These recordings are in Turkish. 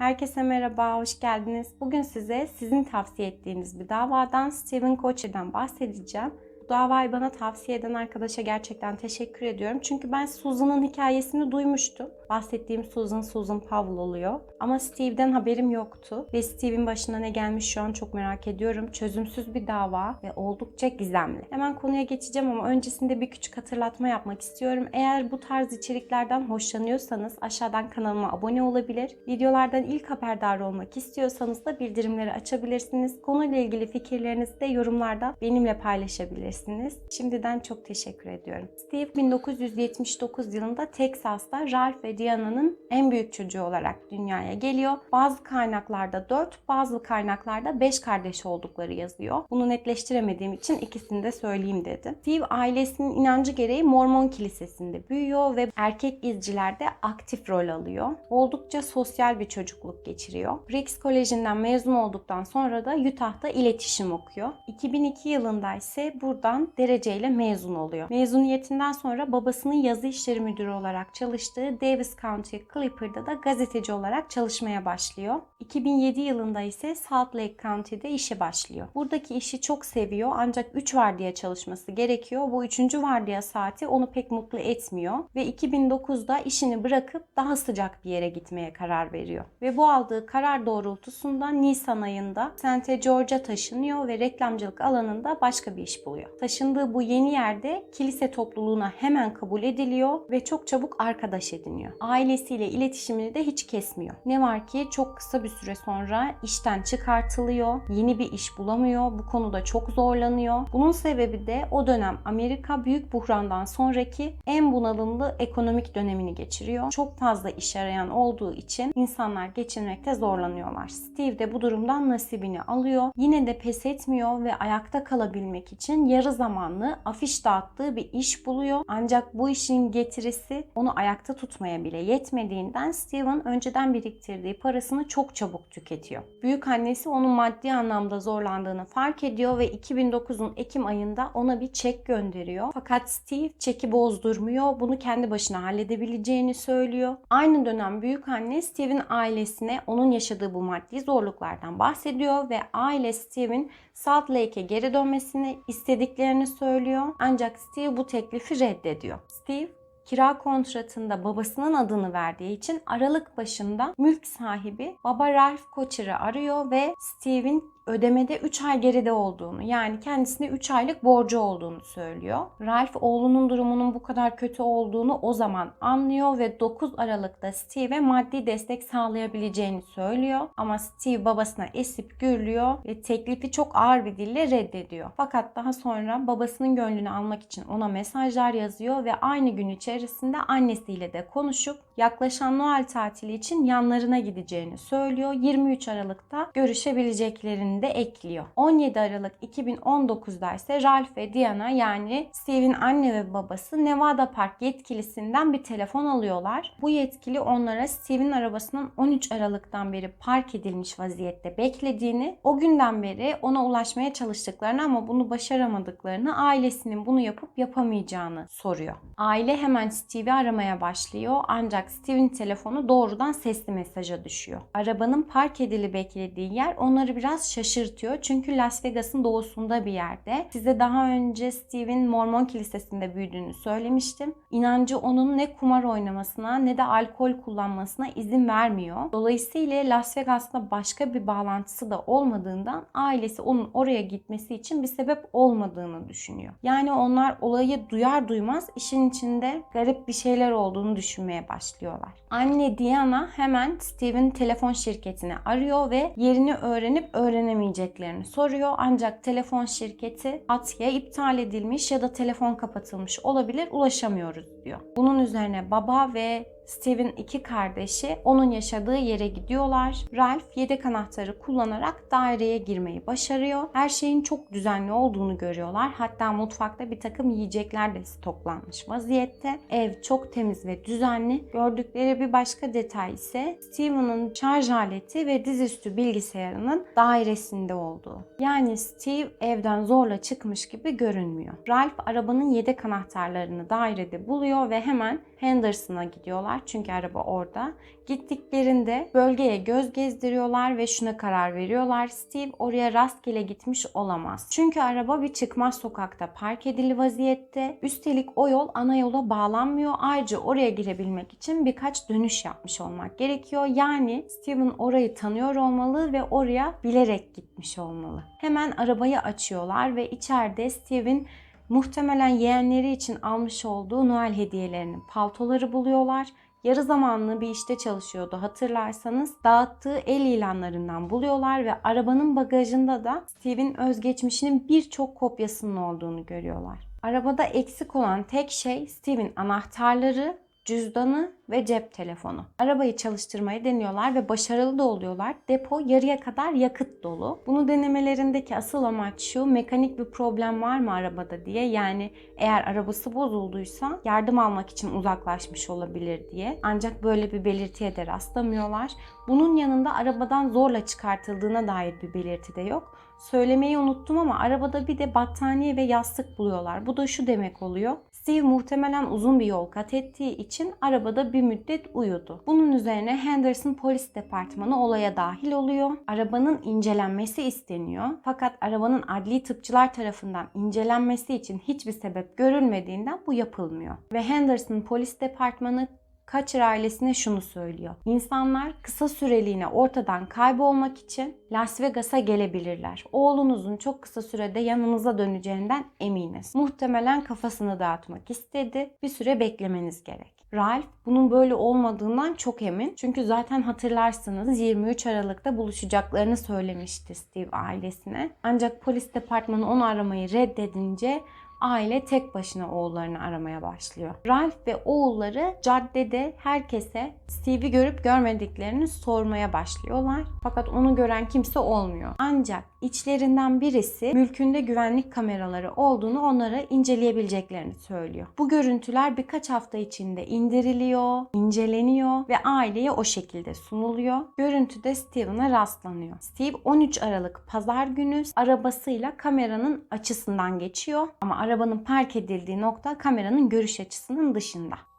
Herkese merhaba, hoş geldiniz. Bugün size sizin tavsiye ettiğiniz bir davadan Steven Koçer'dan bahsedeceğim. Bu davayı bana tavsiye eden arkadaşa gerçekten teşekkür ediyorum. Çünkü ben Susan'ın hikayesini duymuştum. Bahsettiğim Susan, Susan Powell oluyor. Ama Steve'den haberim yoktu. Ve Steve'in başına ne gelmiş şu an çok merak ediyorum. Çözümsüz bir dava ve oldukça gizemli. Hemen konuya geçeceğim ama öncesinde bir küçük hatırlatma yapmak istiyorum. Eğer bu tarz içeriklerden hoşlanıyorsanız aşağıdan kanalıma abone olabilir. Videolardan ilk haberdar olmak istiyorsanız da bildirimleri açabilirsiniz. Konuyla ilgili fikirlerinizi de yorumlarda benimle paylaşabilirsiniz. Şimdiden çok teşekkür ediyorum. Steve 1979 yılında Teksas'ta Ralph ve Diana'nın en büyük çocuğu olarak dünyaya geliyor. Bazı kaynaklarda 4, bazı kaynaklarda 5 kardeş oldukları yazıyor. Bunu netleştiremediğim için ikisini de söyleyeyim dedim. Steve ailesinin inancı gereği Mormon kilisesinde büyüyor ve erkek izcilerde aktif rol alıyor. Oldukça sosyal bir çocukluk geçiriyor. Briggs Koleji'nden mezun olduktan sonra da Utah'ta iletişim okuyor. 2002 yılında ise buradan dereceyle mezun oluyor. Mezuniyetinden sonra babasının yazı işleri müdürü olarak çalıştığı Davis County Clipper'da da gazeteci olarak çalışmaya başlıyor. 2007 yılında ise Salt Lake County'de işe başlıyor. Buradaki işi çok seviyor ancak 3 vardiya çalışması gerekiyor. Bu 3. vardiya saati onu pek mutlu etmiyor ve 2009'da işini bırakıp daha sıcak bir yere gitmeye karar veriyor. Ve bu aldığı karar doğrultusunda Nisan ayında St. George'a taşınıyor ve reklamcılık alanında başka bir iş buluyor. Taşındığı bu yeni yerde kilise topluluğuna hemen kabul ediliyor ve çok çabuk arkadaş ediniyor. Ailesiyle iletişimini de hiç kesmiyor. Ne var ki çok kısa bir süre sonra işten çıkartılıyor, yeni bir iş bulamıyor, bu konuda çok zorlanıyor. Bunun sebebi de o dönem Amerika büyük buhrandan sonraki en bunalımlı ekonomik dönemini geçiriyor. Çok fazla iş arayan olduğu için insanlar geçinmekte zorlanıyorlar. Steve de bu durumdan nasibini alıyor. Yine de pes etmiyor ve ayakta kalabilmek için yarı zamanlı afiş dağıttığı bir iş buluyor. Ancak bu işin getirisi onu ayakta tutmaya bile yetmediğinden Steven önceden biriktirdiği parasını çok çabuk tüketiyor. Büyük annesi onun maddi anlamda zorlandığını fark ediyor ve 2009'un Ekim ayında ona bir çek gönderiyor. Fakat Steve çeki bozdurmuyor. Bunu kendi başına halledebileceğini söylüyor. Aynı dönem büyük anne Steve'in ailesine onun yaşadığı bu maddi zorluklardan bahsediyor ve aile Steve'in Salt Lake'e geri dönmesini istediklerini söylüyor. Ancak Steve bu teklifi reddediyor. Steve kira kontratında babasının adını verdiği için Aralık başında mülk sahibi baba Ralph Kocher'ı arıyor ve Steve'in ödemede 3 ay geride olduğunu yani kendisine 3 aylık borcu olduğunu söylüyor. Ralph oğlunun durumunun bu kadar kötü olduğunu o zaman anlıyor ve 9 Aralık'ta Steve'e maddi destek sağlayabileceğini söylüyor. Ama Steve babasına esip gürlüyor ve teklifi çok ağır bir dille reddediyor. Fakat daha sonra babasının gönlünü almak için ona mesajlar yazıyor ve aynı gün içerisinde annesiyle de konuşup yaklaşan Noel tatili için yanlarına gideceğini söylüyor. 23 Aralık'ta görüşebileceklerini de ekliyor. 17 Aralık 2019'da ise Ralph ve Diana yani Steve'in anne ve babası Nevada Park yetkilisinden bir telefon alıyorlar. Bu yetkili onlara Steve'in arabasının 13 Aralık'tan beri park edilmiş vaziyette beklediğini, o günden beri ona ulaşmaya çalıştıklarını ama bunu başaramadıklarını, ailesinin bunu yapıp yapamayacağını soruyor. Aile hemen Steve'i aramaya başlıyor ancak Steve'in telefonu doğrudan sesli mesaja düşüyor. Arabanın park edili beklediği yer onları biraz şaşırtıyor. Çünkü Las Vegas'ın doğusunda bir yerde. Size daha önce Steve'in Mormon kilisesinde büyüdüğünü söylemiştim. İnancı onun ne kumar oynamasına ne de alkol kullanmasına izin vermiyor. Dolayısıyla Las Vegas'la başka bir bağlantısı da olmadığından ailesi onun oraya gitmesi için bir sebep olmadığını düşünüyor. Yani onlar olayı duyar duymaz işin içinde garip bir şeyler olduğunu düşünmeye başlıyorlar. Anne Diana hemen Steve'in telefon şirketini arıyor ve yerini öğrenip öğrenemeyeceklerini soruyor. Ancak telefon şirketi hat ya iptal edilmiş ya da telefon kapatılmış olabilir ulaşamıyoruz diyor. Bunun üzerine baba ve Steve'in iki kardeşi onun yaşadığı yere gidiyorlar. Ralph yedek anahtarı kullanarak daireye girmeyi başarıyor. Her şeyin çok düzenli olduğunu görüyorlar. Hatta mutfakta bir takım yiyecekler de stoklanmış vaziyette. Ev çok temiz ve düzenli. Gördükleri bir başka detay ise Steven'ın şarj aleti ve dizüstü bilgisayarının dairesinde olduğu. Yani Steve evden zorla çıkmış gibi görünmüyor. Ralph arabanın yedek anahtarlarını dairede buluyor ve hemen Henderson'a gidiyorlar. çünkü araba orada. Gittiklerinde bölgeye göz gezdiriyorlar ve şuna karar veriyorlar. Steve oraya rastgele gitmiş olamaz. Çünkü araba bir çıkmaz sokakta park edili vaziyette. Üstelik o yol ana yola bağlanmıyor. Ayrıca oraya girebilmek için birkaç dönüş yapmış olmak gerekiyor. Yani Steven orayı tanıyor olmalı ve oraya bilerek gitmiş olmalı. Hemen arabayı açıyorlar ve içeride Steve'in muhtemelen yeğenleri için almış olduğu Noel hediyelerini, paltoları buluyorlar. Yarı zamanlı bir işte çalışıyordu hatırlarsanız. Dağıttığı el ilanlarından buluyorlar ve arabanın bagajında da Steve'in özgeçmişinin birçok kopyasının olduğunu görüyorlar. Arabada eksik olan tek şey Steve'in anahtarları, cüzdanı ve cep telefonu. Arabayı çalıştırmayı deniyorlar ve başarılı da oluyorlar. Depo yarıya kadar yakıt dolu. Bunu denemelerindeki asıl amaç şu, mekanik bir problem var mı arabada diye. Yani eğer arabası bozulduysa yardım almak için uzaklaşmış olabilir diye. Ancak böyle bir belirtiye de rastlamıyorlar. Bunun yanında arabadan zorla çıkartıldığına dair bir belirti de yok. Söylemeyi unuttum ama arabada bir de battaniye ve yastık buluyorlar. Bu da şu demek oluyor. Steve muhtemelen uzun bir yol kat ettiği için arabada bir müddet uyudu. Bunun üzerine Henderson Polis Departmanı olaya dahil oluyor. Arabanın incelenmesi isteniyor. Fakat arabanın adli tıpçılar tarafından incelenmesi için hiçbir sebep görülmediğinden bu yapılmıyor. Ve Henderson Polis Departmanı Kaçır ailesine şunu söylüyor. İnsanlar kısa süreliğine ortadan kaybolmak için Las Vegas'a gelebilirler. Oğlunuzun çok kısa sürede yanınıza döneceğinden eminiz. Muhtemelen kafasını dağıtmak istedi. Bir süre beklemeniz gerek. Ralph bunun böyle olmadığından çok emin. Çünkü zaten hatırlarsınız 23 Aralık'ta buluşacaklarını söylemişti Steve ailesine. Ancak polis departmanı onu aramayı reddedince aile tek başına oğullarını aramaya başlıyor. Ralph ve oğulları caddede herkese Steve'i görüp görmediklerini sormaya başlıyorlar. Fakat onu gören kimse olmuyor. Ancak içlerinden birisi mülkünde güvenlik kameraları olduğunu onlara inceleyebileceklerini söylüyor. Bu görüntüler birkaç hafta içinde indiriliyor, inceleniyor ve aileye o şekilde sunuluyor. Görüntüde Steven'a rastlanıyor. Steve 13 Aralık pazar günü arabasıyla kameranın açısından geçiyor ama arabanın park edildiği nokta kameranın görüş açısının dışında.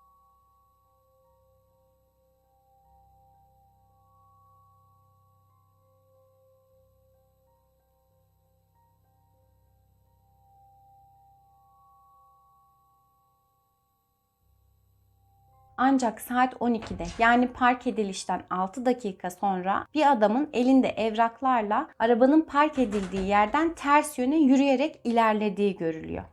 Ancak saat 12'de yani park edilişten 6 dakika sonra bir adamın elinde evraklarla arabanın park edildiği yerden ters yöne yürüyerek ilerlediği görülüyor.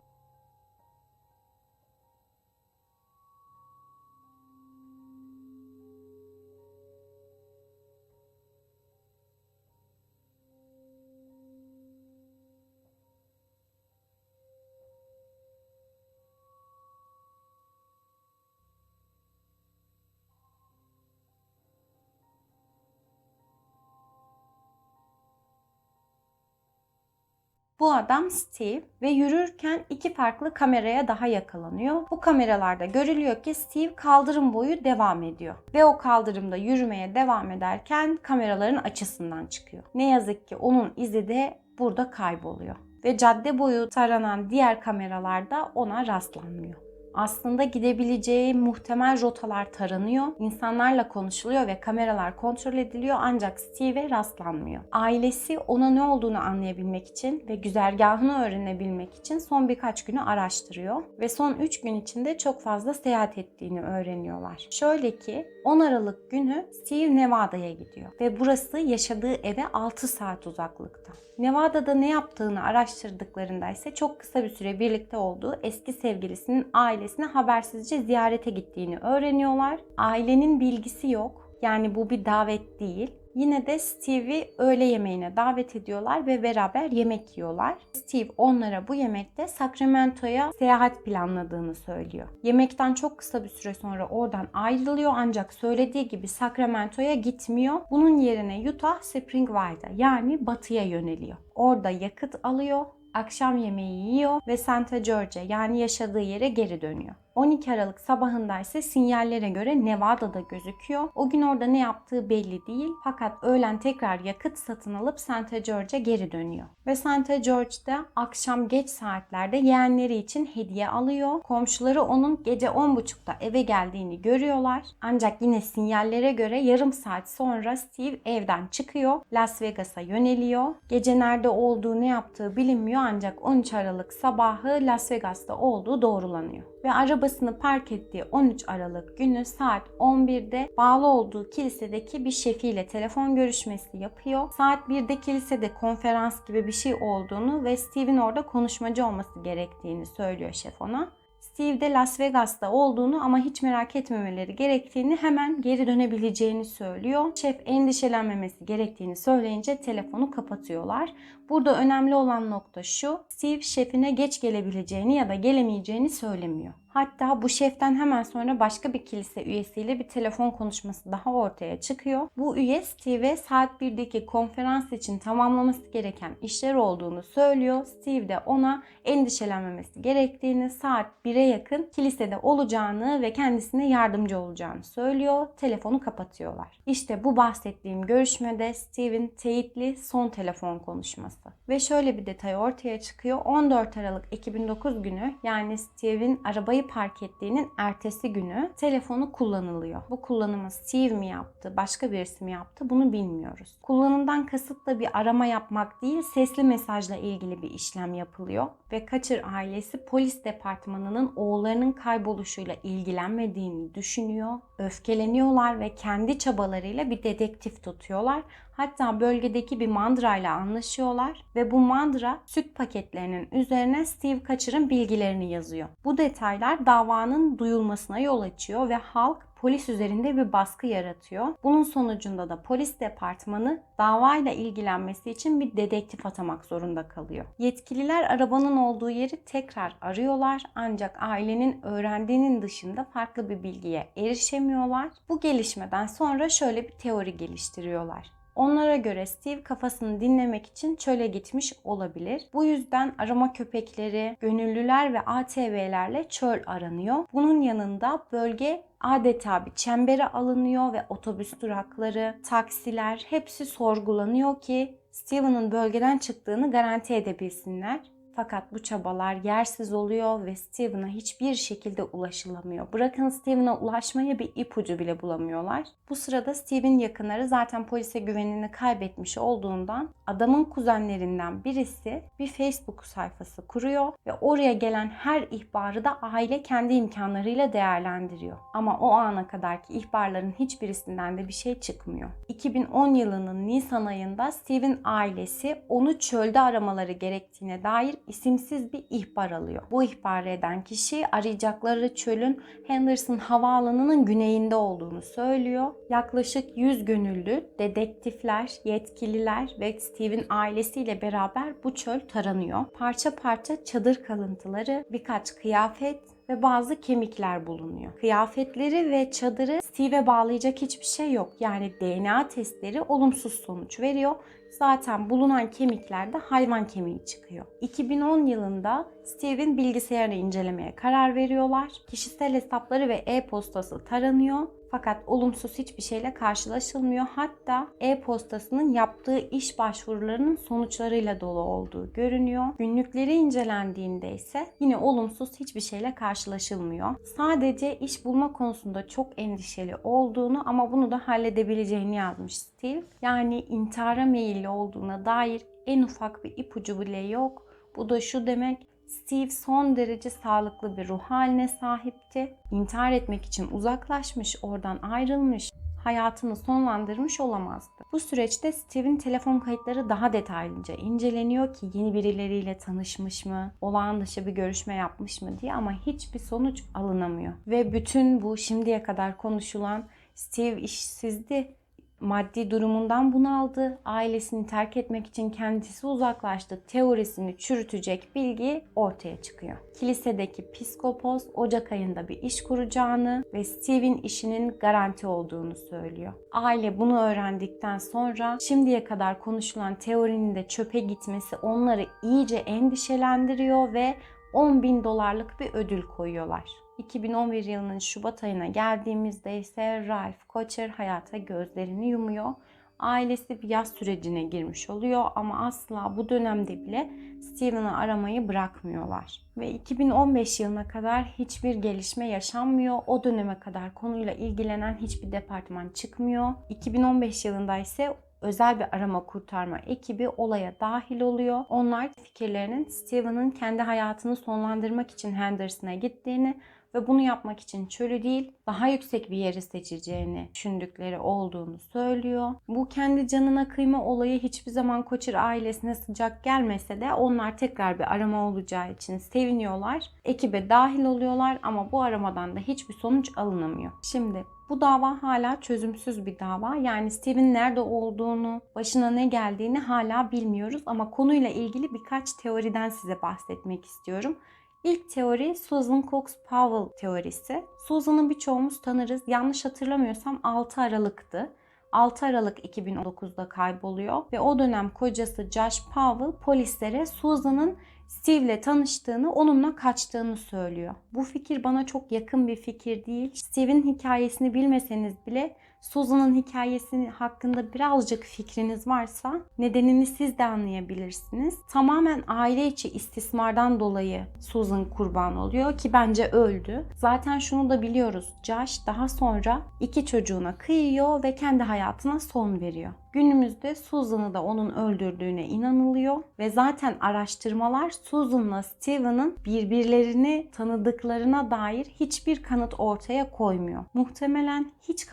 Bu adam Steve ve yürürken iki farklı kameraya daha yakalanıyor. Bu kameralarda görülüyor ki Steve kaldırım boyu devam ediyor. Ve o kaldırımda yürümeye devam ederken kameraların açısından çıkıyor. Ne yazık ki onun izi de burada kayboluyor. Ve cadde boyu taranan diğer kameralarda ona rastlanmıyor aslında gidebileceği muhtemel rotalar taranıyor. İnsanlarla konuşuluyor ve kameralar kontrol ediliyor ancak Steve'e rastlanmıyor. Ailesi ona ne olduğunu anlayabilmek için ve güzergahını öğrenebilmek için son birkaç günü araştırıyor ve son 3 gün içinde çok fazla seyahat ettiğini öğreniyorlar. Şöyle ki 10 Aralık günü Steve Nevada'ya gidiyor ve burası yaşadığı eve 6 saat uzaklıkta. Nevada'da ne yaptığını araştırdıklarında ise çok kısa bir süre birlikte olduğu eski sevgilisinin ailesine habersizce ziyarete gittiğini öğreniyorlar. Ailenin bilgisi yok. Yani bu bir davet değil. Yine de Steve'i öğle yemeğine davet ediyorlar ve beraber yemek yiyorlar. Steve onlara bu yemekte Sacramento'ya seyahat planladığını söylüyor. Yemekten çok kısa bir süre sonra oradan ayrılıyor ancak söylediği gibi Sacramento'ya gitmiyor. Bunun yerine Utah Springvale'da yani batıya yöneliyor. Orada yakıt alıyor akşam yemeği yiyor ve Santa George yani yaşadığı yere geri dönüyor. 12 Aralık sabahında ise sinyallere göre Nevada'da gözüküyor. O gün orada ne yaptığı belli değil. Fakat öğlen tekrar yakıt satın alıp St. George'a geri dönüyor. Ve St. George'da akşam geç saatlerde yeğenleri için hediye alıyor. Komşuları onun gece 10.30'da eve geldiğini görüyorlar. Ancak yine sinyallere göre yarım saat sonra Steve evden çıkıyor. Las Vegas'a yöneliyor. Gece nerede olduğu ne yaptığı bilinmiyor ancak 13 Aralık sabahı Las Vegas'ta olduğu doğrulanıyor. Ve arabasını park ettiği 13 Aralık günü saat 11'de bağlı olduğu kilisedeki bir şefiyle telefon görüşmesi yapıyor. Saat 1'de kilisede konferans gibi bir şey olduğunu ve Steve'in orada konuşmacı olması gerektiğini söylüyor şef ona. Steve de Las Vegas'ta olduğunu ama hiç merak etmemeleri gerektiğini hemen geri dönebileceğini söylüyor. Şef endişelenmemesi gerektiğini söyleyince telefonu kapatıyorlar. Burada önemli olan nokta şu. Steve şefine geç gelebileceğini ya da gelemeyeceğini söylemiyor. Hatta bu şeften hemen sonra başka bir kilise üyesiyle bir telefon konuşması daha ortaya çıkıyor. Bu üye Steve'e saat 1'deki konferans için tamamlaması gereken işler olduğunu söylüyor. Steve de ona endişelenmemesi gerektiğini, saat 1'e yakın kilisede olacağını ve kendisine yardımcı olacağını söylüyor. Telefonu kapatıyorlar. İşte bu bahsettiğim görüşmede Steve'in teyitli son telefon konuşması. Ve şöyle bir detay ortaya çıkıyor. 14 Aralık 2009 günü yani Steve'in arabayı park ettiğinin ertesi günü telefonu kullanılıyor. Bu kullanımı Steve mi yaptı, başka birisi mi yaptı bunu bilmiyoruz. Kullanımdan kasıt bir arama yapmak değil, sesli mesajla ilgili bir işlem yapılıyor. Ve Kaçır ailesi polis departmanının oğullarının kayboluşuyla ilgilenmediğini düşünüyor. Öfkeleniyorlar ve kendi çabalarıyla bir dedektif tutuyorlar. Hatta bölgedeki bir mandrayla anlaşıyorlar ve bu mandra süt paketlerinin üzerine Steve Kaçır'ın bilgilerini yazıyor. Bu detaylar davanın duyulmasına yol açıyor ve halk polis üzerinde bir baskı yaratıyor. Bunun sonucunda da polis departmanı davayla ilgilenmesi için bir dedektif atamak zorunda kalıyor. Yetkililer arabanın olduğu yeri tekrar arıyorlar ancak ailenin öğrendiğinin dışında farklı bir bilgiye erişemiyorlar. Bu gelişmeden sonra şöyle bir teori geliştiriyorlar. Onlara göre Steve kafasını dinlemek için çöle gitmiş olabilir. Bu yüzden arama köpekleri, gönüllüler ve ATV'lerle çöl aranıyor. Bunun yanında bölge adeta bir çembere alınıyor ve otobüs durakları, taksiler hepsi sorgulanıyor ki Steven'ın bölgeden çıktığını garanti edebilsinler. Fakat bu çabalar yersiz oluyor ve Steven'a hiçbir şekilde ulaşılamıyor. Bırakın Steven'a ulaşmaya bir ipucu bile bulamıyorlar. Bu sırada Steve'in yakınları zaten polise güvenini kaybetmiş olduğundan adamın kuzenlerinden birisi bir Facebook sayfası kuruyor ve oraya gelen her ihbarı da aile kendi imkanlarıyla değerlendiriyor. Ama o ana kadarki ihbarların hiçbirisinden de bir şey çıkmıyor. 2010 yılının Nisan ayında Steve'in ailesi onu çölde aramaları gerektiğine dair isimsiz bir ihbar alıyor. Bu ihbarı eden kişi arayacakları çölün Henderson Havaalanı'nın güneyinde olduğunu söylüyor. Yaklaşık 100 gönüllü, dedektifler, yetkililer ve Steve'in ailesiyle beraber bu çöl taranıyor. Parça parça çadır kalıntıları, birkaç kıyafet ve bazı kemikler bulunuyor. Kıyafetleri ve çadırı Steve'e bağlayacak hiçbir şey yok. Yani DNA testleri olumsuz sonuç veriyor. Zaten bulunan kemiklerde hayvan kemiği çıkıyor. 2010 yılında Steve'in bilgisayarını incelemeye karar veriyorlar. Kişisel hesapları ve e-postası taranıyor. Fakat olumsuz hiçbir şeyle karşılaşılmıyor. Hatta e-postasının yaptığı iş başvurularının sonuçlarıyla dolu olduğu görünüyor. Günlükleri incelendiğinde ise yine olumsuz hiçbir şeyle karşılaşılmıyor. Sadece iş bulma konusunda çok endişeli olduğunu ama bunu da halledebileceğini yazmış Steve. Yani intihara meyilli olduğuna dair en ufak bir ipucu bile yok. Bu da şu demek Steve son derece sağlıklı bir ruh haline sahipti. İntihar etmek için uzaklaşmış, oradan ayrılmış, hayatını sonlandırmış olamazdı. Bu süreçte Steve'in telefon kayıtları daha detaylıca inceleniyor ki yeni birileriyle tanışmış mı, olağan dışı bir görüşme yapmış mı diye ama hiçbir sonuç alınamıyor. Ve bütün bu şimdiye kadar konuşulan Steve işsizdi, maddi durumundan bunaldı, ailesini terk etmek için kendisi uzaklaştı teorisini çürütecek bilgi ortaya çıkıyor. Kilisedeki piskopos Ocak ayında bir iş kuracağını ve Steve'in işinin garanti olduğunu söylüyor. Aile bunu öğrendikten sonra şimdiye kadar konuşulan teorinin de çöpe gitmesi onları iyice endişelendiriyor ve 10 bin dolarlık bir ödül koyuyorlar. 2011 yılının Şubat ayına geldiğimizde ise Ralph Kocher hayata gözlerini yumuyor. Ailesi bir yaz sürecine girmiş oluyor ama asla bu dönemde bile Steven'ı aramayı bırakmıyorlar. Ve 2015 yılına kadar hiçbir gelişme yaşanmıyor. O döneme kadar konuyla ilgilenen hiçbir departman çıkmıyor. 2015 yılında ise özel bir arama kurtarma ekibi olaya dahil oluyor. Onlar fikirlerinin Steven'ın kendi hayatını sonlandırmak için Henderson'a gittiğini ve bunu yapmak için çölü değil daha yüksek bir yeri seçeceğini düşündükleri olduğunu söylüyor. Bu kendi canına kıyma olayı hiçbir zaman Koçer ailesine sıcak gelmese de onlar tekrar bir arama olacağı için seviniyorlar. Ekibe dahil oluyorlar ama bu aramadan da hiçbir sonuç alınamıyor. Şimdi bu dava hala çözümsüz bir dava. Yani Steve'in nerede olduğunu, başına ne geldiğini hala bilmiyoruz ama konuyla ilgili birkaç teoriden size bahsetmek istiyorum. İlk teori Susan Cox-Powell teorisi. Susan'ı birçoğumuz tanırız. Yanlış hatırlamıyorsam 6 Aralık'tı. 6 Aralık 2019'da kayboluyor ve o dönem kocası Josh Powell polislere Susan'ın Steve'le tanıştığını, onunla kaçtığını söylüyor. Bu fikir bana çok yakın bir fikir değil. Steve'in hikayesini bilmeseniz bile Susan'ın hikayesi hakkında birazcık fikriniz varsa nedenini siz de anlayabilirsiniz. Tamamen aile içi istismardan dolayı Susan kurban oluyor ki bence öldü. Zaten şunu da biliyoruz. Josh daha sonra iki çocuğuna kıyıyor ve kendi hayatına son veriyor. Günümüzde Susan'ı da onun öldürdüğüne inanılıyor ve zaten araştırmalar Susan'la Steven'ın birbirlerini tanıdıklarına dair hiçbir kanıt ortaya koymuyor. Muhtemelen hiç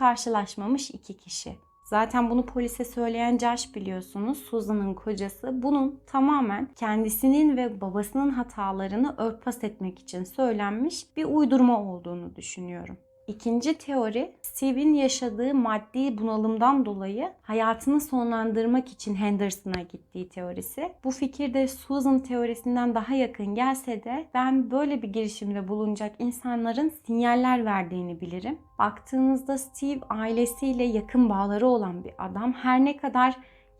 karşılaşmamış iki kişi. Zaten bunu polise söyleyen Josh biliyorsunuz Susan'ın kocası. Bunun tamamen kendisinin ve babasının hatalarını örtbas etmek için söylenmiş bir uydurma olduğunu düşünüyorum. İkinci teori, Steve'in yaşadığı maddi bunalımdan dolayı hayatını sonlandırmak için Henderson'a gittiği teorisi. Bu fikir de Susan teorisinden daha yakın gelse de ben böyle bir girişimde bulunacak insanların sinyaller verdiğini bilirim. Baktığınızda Steve ailesiyle yakın bağları olan bir adam. Her ne kadar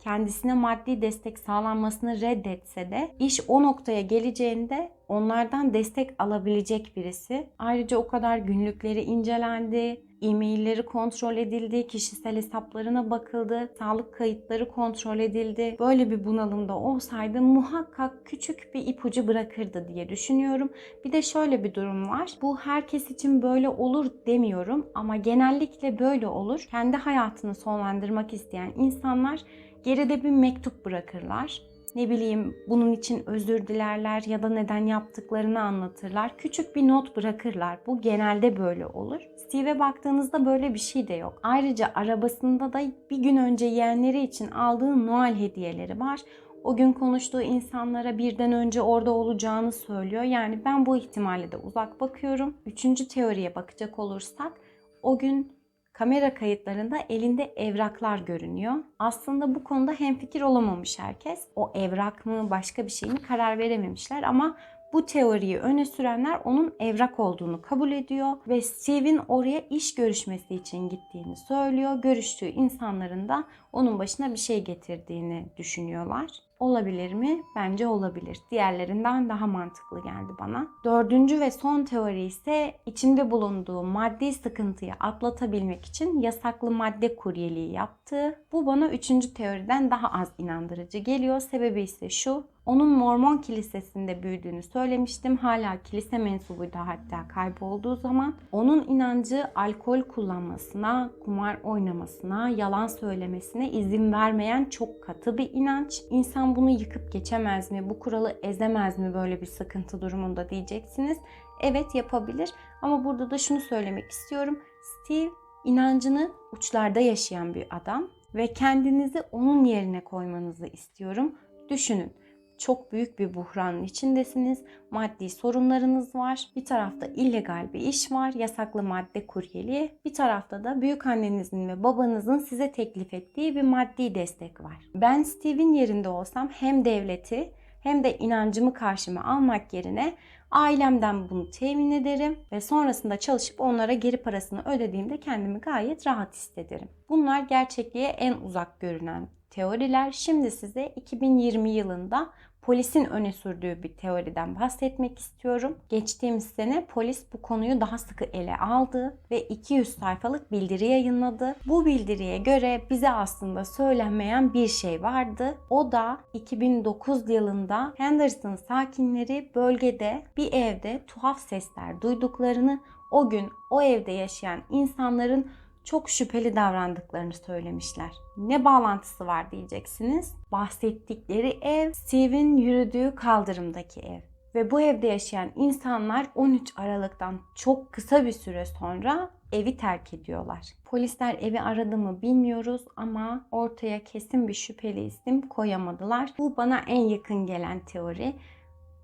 kendisine maddi destek sağlanmasını reddetse de iş o noktaya geleceğinde onlardan destek alabilecek birisi. Ayrıca o kadar günlükleri incelendi, e-mailleri kontrol edildi, kişisel hesaplarına bakıldı, sağlık kayıtları kontrol edildi. Böyle bir bunalımda olsaydı muhakkak küçük bir ipucu bırakırdı diye düşünüyorum. Bir de şöyle bir durum var. Bu herkes için böyle olur demiyorum ama genellikle böyle olur. Kendi hayatını sonlandırmak isteyen insanlar geride bir mektup bırakırlar. Ne bileyim bunun için özür dilerler ya da neden yaptıklarını anlatırlar. Küçük bir not bırakırlar. Bu genelde böyle olur. Steve'e baktığınızda böyle bir şey de yok. Ayrıca arabasında da bir gün önce yeğenleri için aldığı Noel hediyeleri var. O gün konuştuğu insanlara birden önce orada olacağını söylüyor. Yani ben bu ihtimale de uzak bakıyorum. Üçüncü teoriye bakacak olursak o gün kamera kayıtlarında elinde evraklar görünüyor. Aslında bu konuda hemfikir olamamış herkes. O evrak mı başka bir şey mi karar verememişler ama bu teoriyi öne sürenler onun evrak olduğunu kabul ediyor ve Steve'in oraya iş görüşmesi için gittiğini söylüyor. Görüştüğü insanların da onun başına bir şey getirdiğini düşünüyorlar. Olabilir mi? Bence olabilir. Diğerlerinden daha mantıklı geldi bana. Dördüncü ve son teori ise içinde bulunduğu maddi sıkıntıyı atlatabilmek için yasaklı madde kuryeliği yaptı. Bu bana üçüncü teoriden daha az inandırıcı geliyor. Sebebi ise şu. Onun Mormon kilisesinde büyüdüğünü söylemiştim. Hala kilise mensubuydu hatta kaybolduğu zaman. Onun inancı alkol kullanmasına, kumar oynamasına, yalan söylemesine izin vermeyen çok katı bir inanç. İnsan bunu yıkıp geçemez mi? Bu kuralı ezemez mi böyle bir sıkıntı durumunda diyeceksiniz. Evet yapabilir ama burada da şunu söylemek istiyorum. Steve inancını uçlarda yaşayan bir adam ve kendinizi onun yerine koymanızı istiyorum. Düşünün çok büyük bir buhranın içindesiniz. Maddi sorunlarınız var. Bir tarafta illegal bir iş var, yasaklı madde kuryeliği. Bir tarafta da büyük annenizin ve babanızın size teklif ettiği bir maddi destek var. Ben Steve'in yerinde olsam hem devleti hem de inancımı karşıma almak yerine ailemden bunu temin ederim ve sonrasında çalışıp onlara geri parasını ödediğimde kendimi gayet rahat hissederim. Bunlar gerçekliğe en uzak görünen teoriler. Şimdi size 2020 yılında polisin öne sürdüğü bir teoriden bahsetmek istiyorum. Geçtiğimiz sene polis bu konuyu daha sıkı ele aldı ve 200 sayfalık bildiri yayınladı. Bu bildiriye göre bize aslında söylenmeyen bir şey vardı. O da 2009 yılında Henderson sakinleri bölgede bir evde tuhaf sesler duyduklarını, o gün o evde yaşayan insanların çok şüpheli davrandıklarını söylemişler. Ne bağlantısı var diyeceksiniz. Bahsettikleri ev Steve'in yürüdüğü kaldırımdaki ev. Ve bu evde yaşayan insanlar 13 Aralık'tan çok kısa bir süre sonra evi terk ediyorlar. Polisler evi aradı mı bilmiyoruz ama ortaya kesin bir şüpheli isim koyamadılar. Bu bana en yakın gelen teori.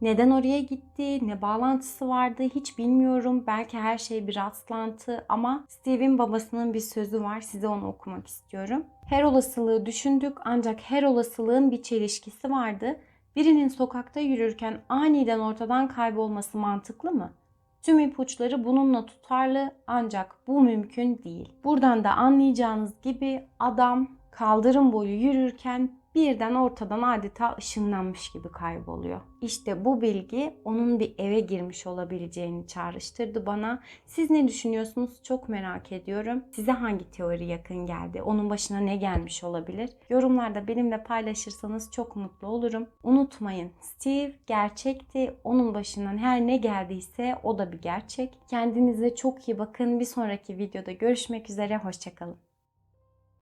Neden oraya gitti, ne bağlantısı vardı hiç bilmiyorum. Belki her şey bir rastlantı ama Steve'in babasının bir sözü var. Size onu okumak istiyorum. Her olasılığı düşündük ancak her olasılığın bir çelişkisi vardı. Birinin sokakta yürürken aniden ortadan kaybolması mantıklı mı? Tüm ipuçları bununla tutarlı ancak bu mümkün değil. Buradan da anlayacağınız gibi adam kaldırım boyu yürürken birden ortadan adeta ışınlanmış gibi kayboluyor. İşte bu bilgi onun bir eve girmiş olabileceğini çağrıştırdı bana. Siz ne düşünüyorsunuz? Çok merak ediyorum. Size hangi teori yakın geldi? Onun başına ne gelmiş olabilir? Yorumlarda benimle paylaşırsanız çok mutlu olurum. Unutmayın Steve gerçekti. Onun başından her ne geldiyse o da bir gerçek. Kendinize çok iyi bakın. Bir sonraki videoda görüşmek üzere. Hoşçakalın.